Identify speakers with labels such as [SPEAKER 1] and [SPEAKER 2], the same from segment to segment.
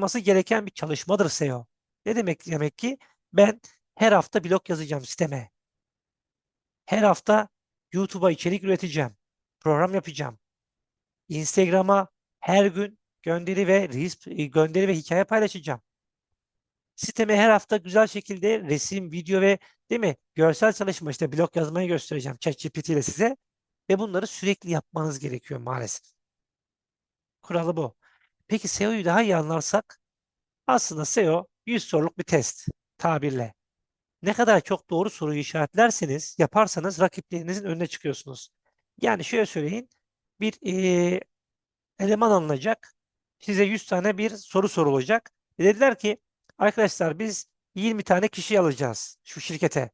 [SPEAKER 1] yapılması gereken bir çalışmadır SEO. Ne demek demek ki? Ben her hafta blog yazacağım siteme. Her hafta YouTube'a içerik üreteceğim. Program yapacağım. Instagram'a her gün gönderi ve e, gönderi ve hikaye paylaşacağım. Siteme her hafta güzel şekilde resim, video ve değil mi? Görsel çalışma işte blog yazmayı göstereceğim ChatGPT ile size ve bunları sürekli yapmanız gerekiyor maalesef. Kuralı bu. Peki SEO'yu daha iyi anlarsak aslında SEO 100 soruluk bir test tabirle. Ne kadar çok doğru soruyu işaretlerseniz, yaparsanız rakiplerinizin önüne çıkıyorsunuz. Yani şöyle söyleyin. Bir eee, eleman alınacak. Size 100 tane bir soru sorulacak. E dediler ki arkadaşlar biz 20 tane kişi alacağız şu şirkete.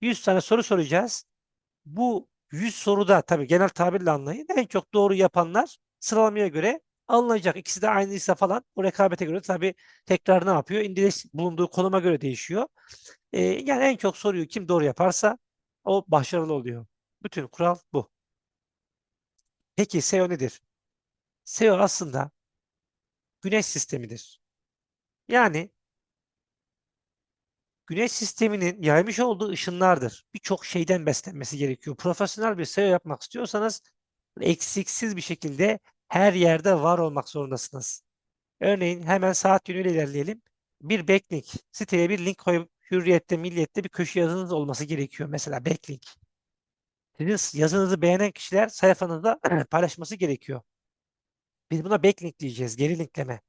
[SPEAKER 1] 100 tane soru soracağız. Bu 100 soruda tabii genel tabirle anlayın. En çok doğru yapanlar sıralamaya göre alınacak. İkisi de aynıysa falan o rekabete göre tabii tekrar ne yapıyor? İndiriş bulunduğu konuma göre değişiyor. Ee, yani en çok soruyu kim doğru yaparsa o başarılı oluyor. Bütün kural bu. Peki SEO nedir? SEO aslında güneş sistemidir. Yani güneş sisteminin yaymış olduğu ışınlardır. Birçok şeyden beslenmesi gerekiyor. Profesyonel bir SEO yapmak istiyorsanız eksiksiz bir şekilde her yerde var olmak zorundasınız. Örneğin hemen saat yönüyle ilerleyelim. Bir backlink, siteye bir link koyup Hürriyet'te, Milliyet'te bir köşe yazınız olması gerekiyor. Mesela backlink. Sizin yazınızı beğenen kişiler sayfanızda paylaşması gerekiyor. Biz buna backlink diyeceğiz, geri linkleme.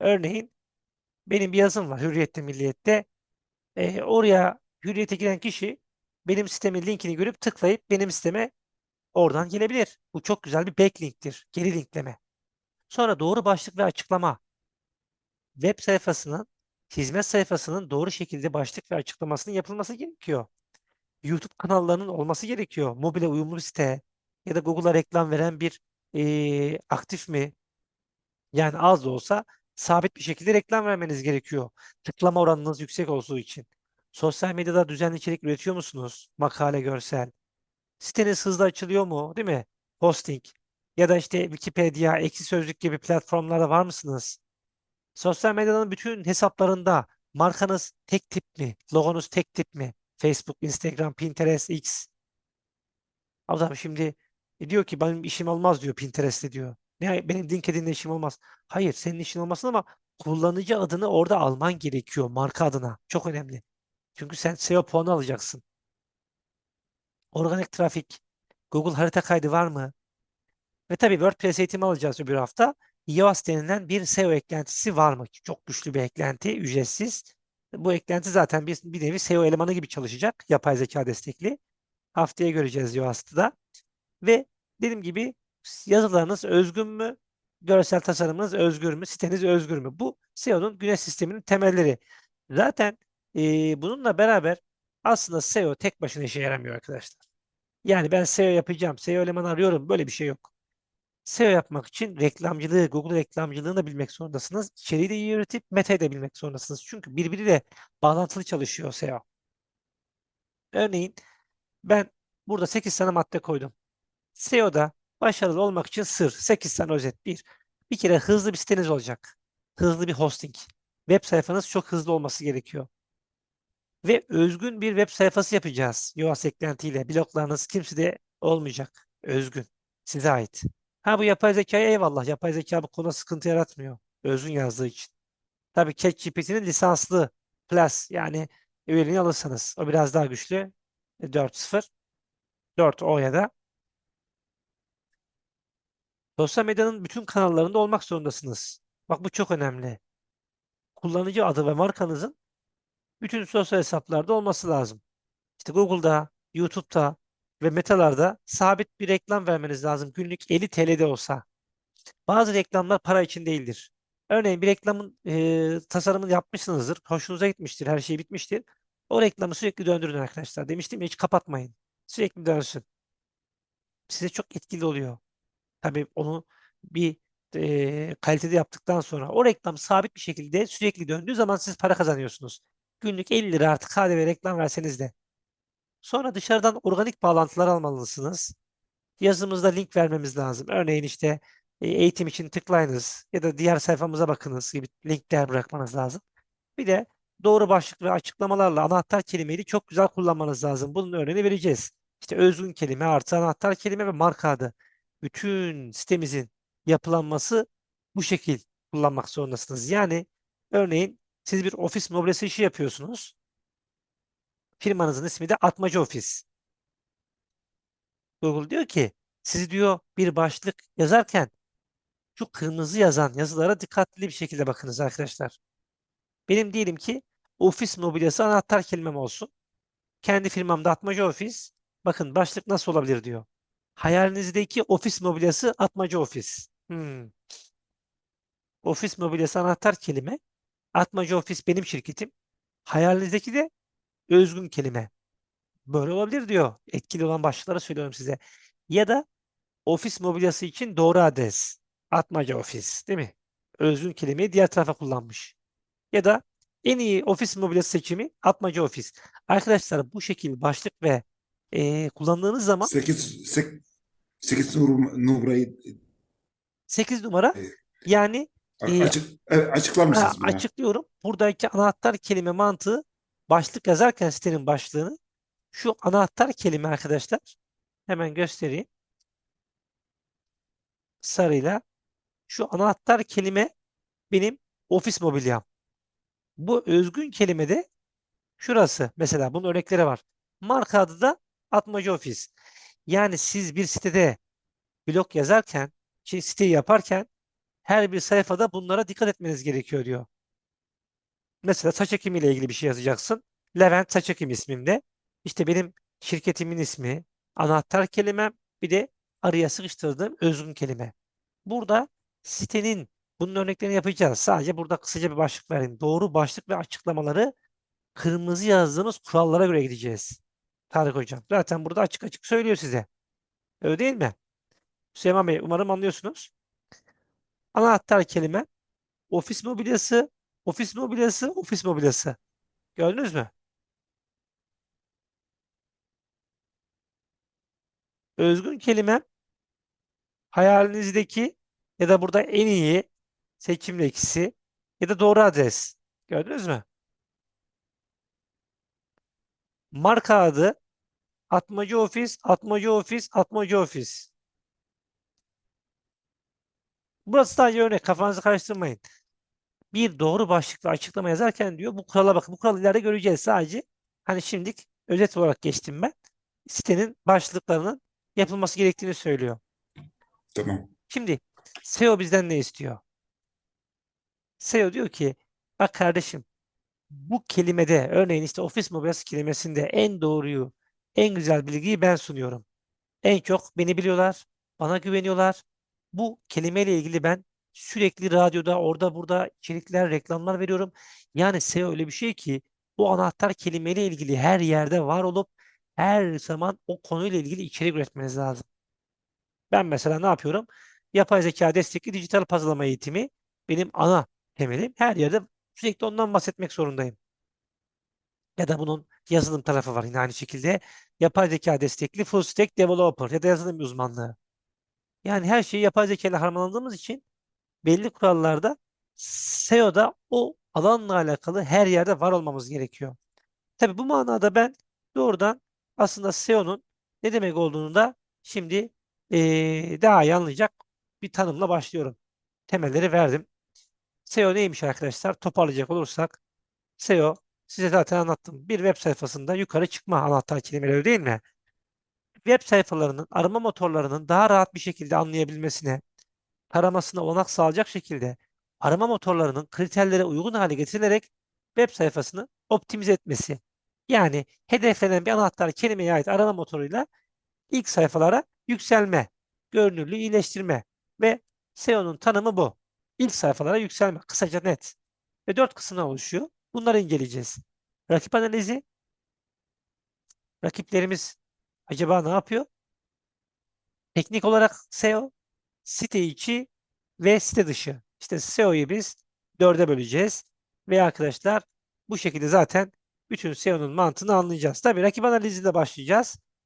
[SPEAKER 1] Örneğin benim bir yazım var Hürriyet'te, Milliyet'te. Ee, oraya Hürriyet'e giren kişi benim sitemin linkini görüp tıklayıp benim siteme oradan gelebilir. Bu çok güzel bir backlink'tir, geri linkleme. Sonra doğru başlık ve açıklama. Web sayfasının, hizmet sayfasının doğru şekilde başlık ve açıklamasının yapılması gerekiyor. YouTube kanallarının olması gerekiyor. Mobile uyumlu site ya da Google'a reklam veren bir eee, aktif mi? Yani az da olsa sabit bir şekilde reklam vermeniz gerekiyor. Tıklama oranınız yüksek olduğu için. Sosyal medyada düzenli içerik üretiyor musunuz? Makale, görsel. Siteniz hızlı açılıyor mu? Değil mi? Hosting. Ya da işte Wikipedia, Ekşi Sözlük gibi platformlarda var mısınız? Sosyal medyanın bütün hesaplarında markanız tek tip mi? Logonuz tek tip mi? Facebook, Instagram, Pinterest, X. Adam şimdi e, diyor ki benim işim olmaz diyor Pinterest'te diyor. Ne benim LinkedIn'de işim olmaz. Hayır senin işin olmasın ama kullanıcı adını orada alman gerekiyor marka adına. Çok önemli. Çünkü sen SEO puanı alacaksın. Organik trafik, Google harita kaydı var mı? Ve tabii WordPress eğitimi alacağız öbür hafta. Yoast denilen bir SEO eklentisi var mı? Çok güçlü bir eklenti, ücretsiz. Bu eklenti zaten bir, bir nevi SEO elemanı gibi çalışacak. Yapay zeka destekli. Haftaya göreceğiz Yoast'ı da. Ve dediğim gibi yazılarınız özgün mü? Görsel tasarımınız özgür mü? Siteniz özgür mü? Bu SEO'nun güneş sisteminin temelleri. Zaten e, bununla beraber aslında SEO tek başına işe yaramıyor arkadaşlar. Yani ben SEO yapacağım, SEO elemanı arıyorum. Böyle bir şey yok. SEO yapmak için reklamcılığı, Google reklamcılığını da bilmek zorundasınız. İçeriği de iyi üretip metayı da bilmek zorundasınız. Çünkü birbiriyle bağlantılı çalışıyor SEO. Örneğin ben burada 8 tane madde koydum. SEO'da başarılı olmak için sır. 8 tane özet. Bir, bir kere hızlı bir siteniz olacak. Hızlı bir hosting. Web sayfanız çok hızlı olması gerekiyor. Ve özgün bir web sayfası yapacağız. Yoast eklentiyle. Bloklarınız kimsede olmayacak. Özgün. Size ait. Ha bu yapay zekaya eyvallah. Yapay zeka bu konuda sıkıntı yaratmıyor. Özgün yazdığı için. Tabii ChatGPT'nin lisanslı Plus yani üyeliğini alırsanız. O biraz daha güçlü. 4.0 4O ya da sosyal medyanın bütün kanallarında olmak zorundasınız. Bak bu çok önemli. Kullanıcı adı ve markanızın bütün sosyal hesaplarda olması lazım. İşte Google'da, YouTube'da ve Meta'larda sabit bir reklam vermeniz lazım. Günlük 50 TL'de olsa. Bazı reklamlar para için değildir. Örneğin bir reklamın e, tasarımını yapmışsınızdır. Hoşunuza gitmiştir. Her şey bitmiştir. O reklamı sürekli döndürün arkadaşlar. Demiştim ya hiç kapatmayın. Sürekli dönsün. Size çok etkili oluyor. Tabii onu bir e, kalitede yaptıktan sonra o reklam sabit bir şekilde sürekli döndüğü zaman siz para kazanıyorsunuz. Günlük 50 lira artık KDV reklam verseniz de. Sonra dışarıdan organik bağlantılar almalısınız. Yazımızda link vermemiz lazım. Örneğin işte e, eğitim için tıklayınız ya da diğer sayfamıza bakınız gibi linkler bırakmanız lazım. Bir de doğru başlık ve açıklamalarla anahtar kelimeyi çok güzel kullanmanız lazım. Bunun örneğini vereceğiz. İşte özgün kelime artı anahtar kelime ve marka adı. Bütün sitemizin yapılanması bu şekil kullanmak zorundasınız. Yani örneğin siz bir ofis mobilyası işi yapıyorsunuz. Firmanızın ismi de Atmaca Ofis. Google diyor ki siz diyor bir başlık yazarken şu kırmızı yazan yazılara dikkatli bir şekilde bakınız arkadaşlar. Benim diyelim ki ofis mobilyası anahtar kelimem olsun. Kendi firmamda Atmaca Ofis. Bakın başlık nasıl olabilir diyor. Hayalinizdeki ofis mobilyası Atmaca Ofis. Hmm. Ofis mobilyası anahtar kelime. Atmaca Ofis benim şirketim. Hayalinizdeki de özgün kelime. Böyle olabilir diyor. Etkili olan başlıkları söylüyorum size. Ya da ofis mobilyası için doğru adres. Atmaca Ofis, değil mi? Özgün kelimeyi diğer tarafa kullanmış. Ya da en iyi ofis mobilyası seçimi Atmaca Ofis. Arkadaşlar bu şekilde başlık ve e, kullandığınız zaman
[SPEAKER 2] 8 8 numarayı
[SPEAKER 1] 8 numara yani e,
[SPEAKER 2] açık açıklar
[SPEAKER 1] ha,
[SPEAKER 2] mısınız bana?
[SPEAKER 1] açıklıyorum. Buradaki anahtar kelime mantığı başlık yazarken sitenin başlığını şu anahtar kelime arkadaşlar hemen göstereyim. Sarıyla şu anahtar kelime benim ofis mobilyam. Bu özgün kelime de şurası. Mesela bunun örnekleri var. Marka adı da Atmaca Ofis. Yani siz bir sitede blog yazarken, şey, siteyi yaparken her bir sayfada bunlara dikkat etmeniz gerekiyor diyor. Mesela saç ekimi ile ilgili bir şey yazacaksın. Levent Saç Ekim ismimde. İşte benim şirketimin ismi, anahtar kelimem, bir de araya sıkıştırdığım özgün kelime. Burada sitenin bunun örneklerini yapacağız. Sadece burada kısaca bir başlık verin. Doğru başlık ve açıklamaları kırmızı yazdığımız kurallara göre gideceğiz. Tarık Hocam. Zaten burada açık açık söylüyor size. Öyle değil mi? Süleyman Bey umarım anlıyorsunuz. Anahtar kelime ofis mobilyası, ofis mobilyası, ofis mobilyası. Gördünüz mü? Özgün kelime hayalinizdeki ya da burada en iyi seçimle ikisi ya da doğru adres. Gördünüz mü? Marka adı Atmaca Ofis, Atmaca Ofis, Atmaca Ofis. Burası sadece örnek. Kafanızı karıştırmayın. Bir doğru başlıklı açıklama yazarken diyor bu kurala bakın. Bu kuralı ileride göreceğiz sadece. Hani şimdilik özet olarak geçtim ben. Sitenin başlıklarının yapılması gerektiğini söylüyor.
[SPEAKER 2] Tamam.
[SPEAKER 1] Şimdi SEO bizden ne istiyor? SEO diyor ki bak kardeşim bu kelimede örneğin işte ofis mobilyası kelimesinde en doğruyu, en güzel bilgiyi ben sunuyorum. En çok beni biliyorlar, bana güveniyorlar. Bu kelimeyle ilgili ben sürekli radyoda, orada burada içerikler, reklamlar veriyorum. Yani SEO öyle bir şey ki bu anahtar kelimeyle ilgili her yerde var olup her zaman o konuyla ilgili içerik üretmeniz lazım. Ben mesela ne yapıyorum? Yapay zeka destekli dijital pazarlama eğitimi benim ana temelim. Her yerde sürekli ondan bahsetmek zorundayım. Ya da bunun yazılım tarafı var yine aynı şekilde. Yapay zeka destekli full stack developer ya da yazılım uzmanlığı. Yani her şeyi yapay zeka ile harmanladığımız için belli kurallarda SEO'da o alanla alakalı her yerde var olmamız gerekiyor. Tabii bu manada ben doğrudan aslında SEO'nun ne demek olduğunu da şimdi eee, daha iyi anlayacak bir tanımla başlıyorum. Temelleri verdim. SEO neymiş arkadaşlar? Toparlayacak olursak SEO size zaten anlattım. Bir web sayfasında yukarı çıkma anahtar kelimeleri değil mi? Web sayfalarının arama motorlarının daha rahat bir şekilde anlayabilmesine, taramasına olanak sağlayacak şekilde arama motorlarının kriterlere uygun hale getirilerek web sayfasını optimize etmesi. Yani hedeflenen bir anahtar kelimeye ait arama motoruyla ilk sayfalara yükselme, görünürlüğü iyileştirme ve SEO'nun tanımı bu. İlk sayfalara yükselme, kısaca net. Ve dört kısımdan oluşuyor. Bunları inceleyeceğiz. Rakip analizi. Rakiplerimiz acaba ne yapıyor? Teknik olarak SEO, site içi ve site dışı. İşte SEO'yu biz dörde böleceğiz. Ve arkadaşlar bu şekilde zaten bütün SEO'nun mantığını anlayacağız. Tabii rakip analiziyle başlayacağız.